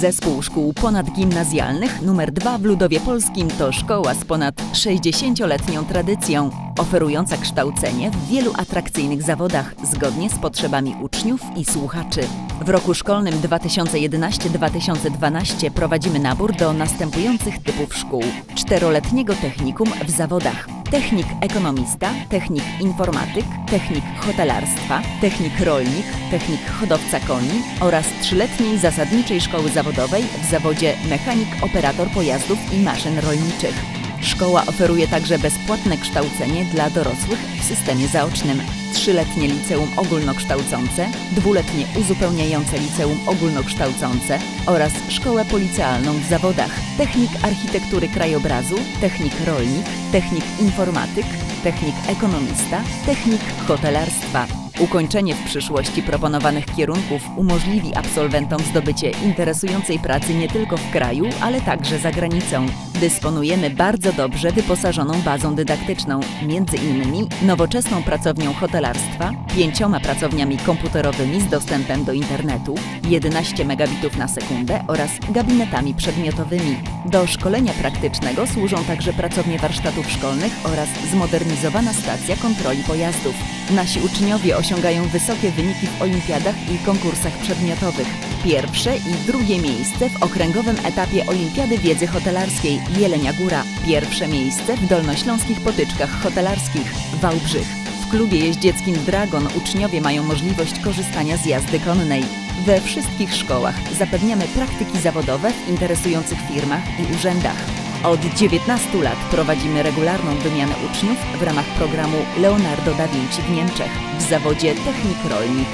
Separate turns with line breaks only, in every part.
Zespół Szkół Ponadgimnazjalnych numer 2 w Ludowie Polskim to szkoła z ponad 60-letnią tradycją, oferująca kształcenie w wielu atrakcyjnych zawodach zgodnie z potrzebami uczniów i słuchaczy. W roku szkolnym 2011-2012 prowadzimy nabór do następujących typów szkół: czteroletniego technikum w zawodach technik ekonomista, technik informatyk, technik hotelarstwa, technik rolnik, technik hodowca koni oraz trzyletniej zasadniczej szkoły zawodowej w zawodzie mechanik operator pojazdów i maszyn rolniczych. Szkoła oferuje także bezpłatne kształcenie dla dorosłych w systemie zaocznym. Trzyletnie liceum ogólnokształcące, dwuletnie uzupełniające liceum ogólnokształcące oraz szkołę policealną w zawodach technik architektury krajobrazu, technik rolnik, technik informatyk, technik ekonomista, technik hotelarstwa. Ukończenie w przyszłości proponowanych kierunków umożliwi absolwentom zdobycie interesującej pracy nie tylko w kraju, ale także za granicą. Dysponujemy bardzo dobrze wyposażoną bazą dydaktyczną, między innymi nowoczesną pracownią hotelarstwa, pięcioma pracowniami komputerowymi z dostępem do internetu, 11 megabitów na sekundę oraz gabinetami przedmiotowymi. Do szkolenia praktycznego służą także pracownie warsztatów szkolnych oraz zmodernizowana stacja kontroli pojazdów. Nasi uczniowie osiągają wysokie wyniki w olimpiadach i konkursach przedmiotowych. Pierwsze i drugie miejsce w okręgowym etapie Olimpiady Wiedzy Hotelarskiej Jelenia Góra. Pierwsze miejsce w dolnośląskich potyczkach hotelarskich Wałbrzych. W klubie jeździeckim Dragon uczniowie mają możliwość korzystania z jazdy konnej. We wszystkich szkołach zapewniamy praktyki zawodowe w interesujących firmach i urzędach. Od 19 lat prowadzimy regularną wymianę uczniów w ramach programu Leonardo da Vinci w Niemczech w zawodzie technik rolnik.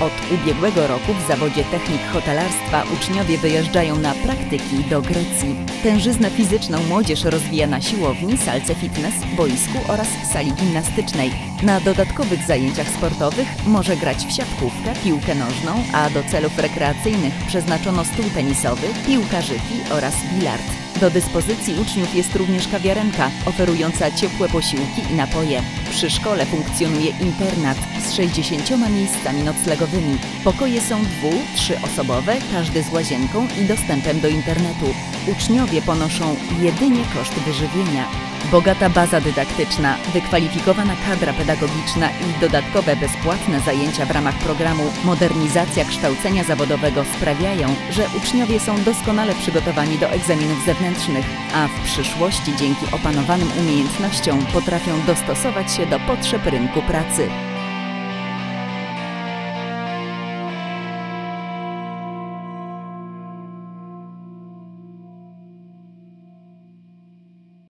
Od ubiegłego roku w zawodzie technik hotelarstwa uczniowie wyjeżdżają na praktyki do Grecji. Tężyznę fizyczną młodzież rozwija na siłowni, salce fitness, boisku oraz sali gimnastycznej. Na dodatkowych zajęciach sportowych może grać w siatkówkę, piłkę nożną, a do celów rekreacyjnych przeznaczono stół tenisowy, piłkarzyki oraz bilard. Do dyspozycji uczniów jest również kawiarenka oferująca ciepłe posiłki i napoje. Przy szkole funkcjonuje internat z 60 miejscami noclegowymi. Pokoje są dwu-, trzyosobowe, każdy z łazienką i dostępem do internetu. Uczniowie ponoszą jedynie koszt wyżywienia. Bogata baza dydaktyczna, wykwalifikowana kadra pedagogiczna i dodatkowe bezpłatne zajęcia w ramach programu Modernizacja kształcenia zawodowego sprawiają, że uczniowie są doskonale przygotowani do egzaminów zewnętrznych, a w przyszłości dzięki opanowanym umiejętnościom potrafią dostosować się do potrzeb rynku pracy.